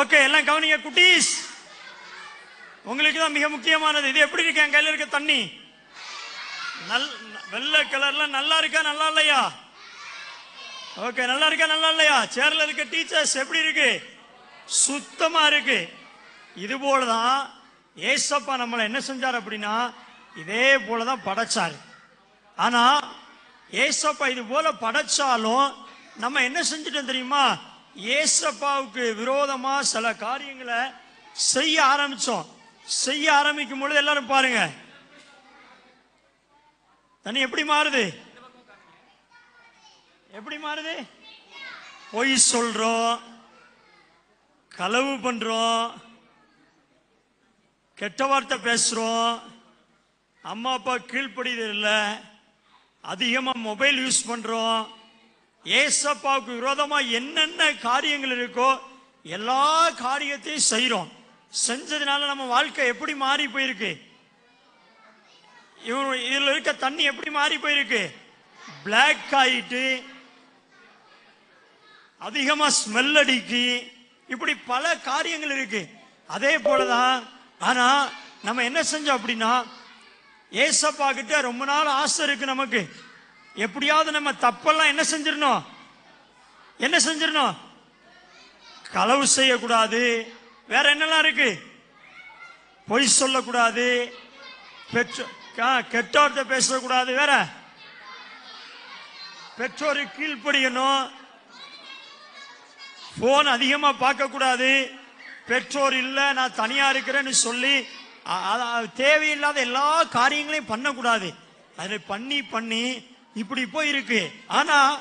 Okay எல்லாம் கவனிங்க குட்டீஸ். உங்களுக்கு தான் மிக முக்கியமானது. இது எப்படி இருக்கு? என் கையில் இருக்க தண்ணி. நல் வெள்ளை கலர்ல நல்லா இருக்கா நல்லா இல்லையா? ஓகே நல்லா இருக்கா நல்லா இல்லையா? சேர்ல இருக்க டீச்சர்ஸ் எப்படி இருக்கு? சுத்தமா இருக்கு. இது போலதான் ஏசப்பா நம்மளை என்ன செஞ்சார் அப்படின்னா இதே போலதான் படைச்சாரு. ஆனா ஏசப்பா இது போல படைச்சாலும் நம்ம என்ன செஞ்சுட்டோம் தெரியுமா? ஏசப்பாவுக்கு விரோதமா சில காரியங்களை செய்ய ஆரம்பிச்சோம். செய்ய ஆரம்பிக்கும் பொழுது எல்லாரும் பாருங்க. தண்ணி எப்படி மாறுது? எப்படி மாறுது? பொய் சொல்றோம். களவு பண்றோம். கெட்ட வார்த்தை பேசுறோம். அம்மா அப்பா கீழ்ப்படிதல் இல்லை அதிகமாக மொபைல் யூஸ் பண்றோம். ஏசப்பாவுக்கு விரோதமா என்னென்ன காரியங்கள் இருக்கோ எல்லா காரியத்தையும் செய்கிறோம் செஞ்சதுனால நம்ம வாழ்க்கை எப்படி மாறி போயிருக்கு? இவர் இதுல இருக்க தண்ணி எப்படி மாறி போயிருக்கு? பிளாக் ஆயிட்டு அதிகமா ஸ்மெல் அடிக்கு. இப்படி பல காரியங்கள் இருக்கு. அதே போலதான் ஆனா நம்ம என்ன செஞ்சோம் அப்படின்னா ஏசப்பா கிட்ட ரொம்ப நாள் ஆசை இருக்கு நமக்கு. எப்படியாவது நம்ம தப்பெல்லாம் என்ன செஞ்சிடணும்? என்ன செஞ்சிடணும்? களவு செய்யக்கூடாது. வேற என்னெல்லாம் இருக்கு? பொய் சொல்லக்கூடாது. பெற்றோ கா- கெட்டோர்த்த பேசக்கூடாது. வேற? பெற்றோரு கீழ்ப்படியணும். போன் அதிகமாக பார்க்கக்கூடாது. பெற்றோர் இல்லை நான் தனியாக இருக்கிறேன்னு சொல்லி தேவையில்லாத எல்லா காரியங்களையும் பண்ணக்கூடாது. அதை பண்ணி பண்ணி இப்படி போய் இருக்கு ஆனா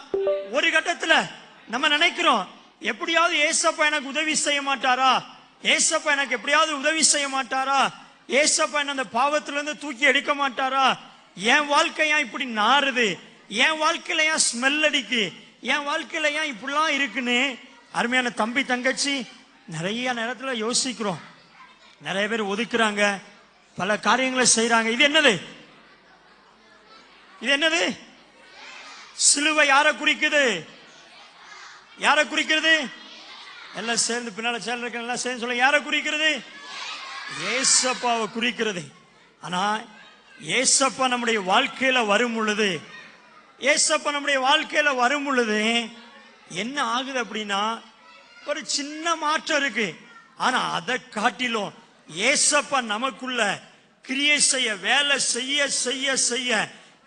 ஒரு கட்டத்துல நம்ம நினைக்கிறோம் எப்படியாவது ஏசப்பா எனக்கு உதவி செய்ய மாட்டாரா? ஏசப்பா எனக்கு எப்படியாவது உதவி செய்ய மாட்டாரா? ஏசப்பா என்ன அந்த பாவத்துல இருந்து தூக்கி எடுக்க மாட்டாரா? என் வாழ்க்கை ஏன் இப்படி நாறுது? என் வாழ்க்கையில ஏன் ஸ்மெல் அடிக்கு? என் வாழ்க்கையில ஏன் இப்படிலாம் இருக்குன்னு? அருமையான தம்பி தங்கச்சி நிறைய நேரத்துல யோசிக்கிறோம். நிறைய பேர் ஒதுக்குறாங்க. பல காரியங்களை செய்யறாங்க இது என்னது? இது என்னது? சிலுவை யாரை குறிக்குது? யாரை குறிக்கிறது எல்லாம் சேர்ந்து பின்னால சேர்ந்து இருக்க எல்லாம் சேர்ந்து சொல்ல யாரை குறிக்கிறது ஏசப்பாவை குறிக்கிறது. ஆனா ஏசப்பா நம்முடைய வாழ்க்கையில வரும் பொழுது ஏசப்பா நம்முடைய வாழ்க்கையில வரும் பொழுது என்ன ஆகுது அப்படின்னா ஒரு சின்ன மாற்றம் இருக்கு. ஆனா அதை காட்டிலும் ஏசப்பா நமக்குள்ள கிரியை செய்ய வேலை செய்ய செய்ய செய்ய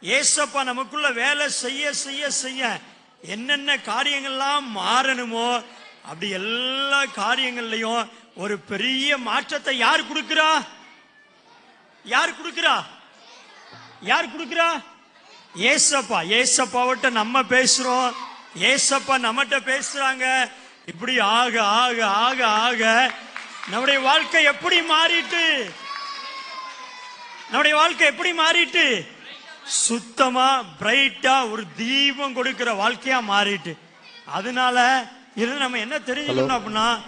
ஏசப்பா நமக்குள்ள வேலை செய்ய செய்ய செய்ய என்னென்ன காரியங்கள்லாம் மாறணுமோ அப்படி எல்லா காரியங்கள்லையும் ஒரு பெரிய மாற்றத்தை யார் கொடுக்கிறா? யார் கொடுக்கிறா? யார் கொடுக்கிறா? ஏசப்பா. ஏசப்பாவிட்ட நம்ம பேசுறோம். ஏசப்பா நம்மகிட்ட பேசுறாங்க. இப்படி ஆக ஆக ஆக ஆக நம்முடைய வாழ்க்கை எப்படி மாறிட்டு? நம்முடைய வாழ்க்கை எப்படி மாறிட்டு? சுத்தமா பிரைட்டா ஒரு தீபம் கொடுக்கிற வாழ்க்கையா மாறிட்டு. அதனால இது நம்ம என்ன தெரிஞ்சுக்கணும் அப்படின்னா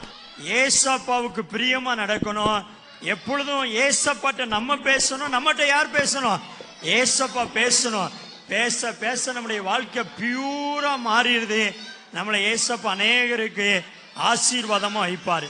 ஏசப்பாவுக்கு பிரியமா நடக்கணும். எப்பொழுதும் ஏசப்பாட்ட நம்ம பேசணும் நம்மகிட்ட யார் பேசணும்? ஏசப்பா பேசணும். பேச பேச நம்முடைய வாழ்க்கை பியூரா மாறிடுது. நம்மளை ஏசப்பா அநேகருக்கு ஆசீர்வாதமா வைப்பாரு.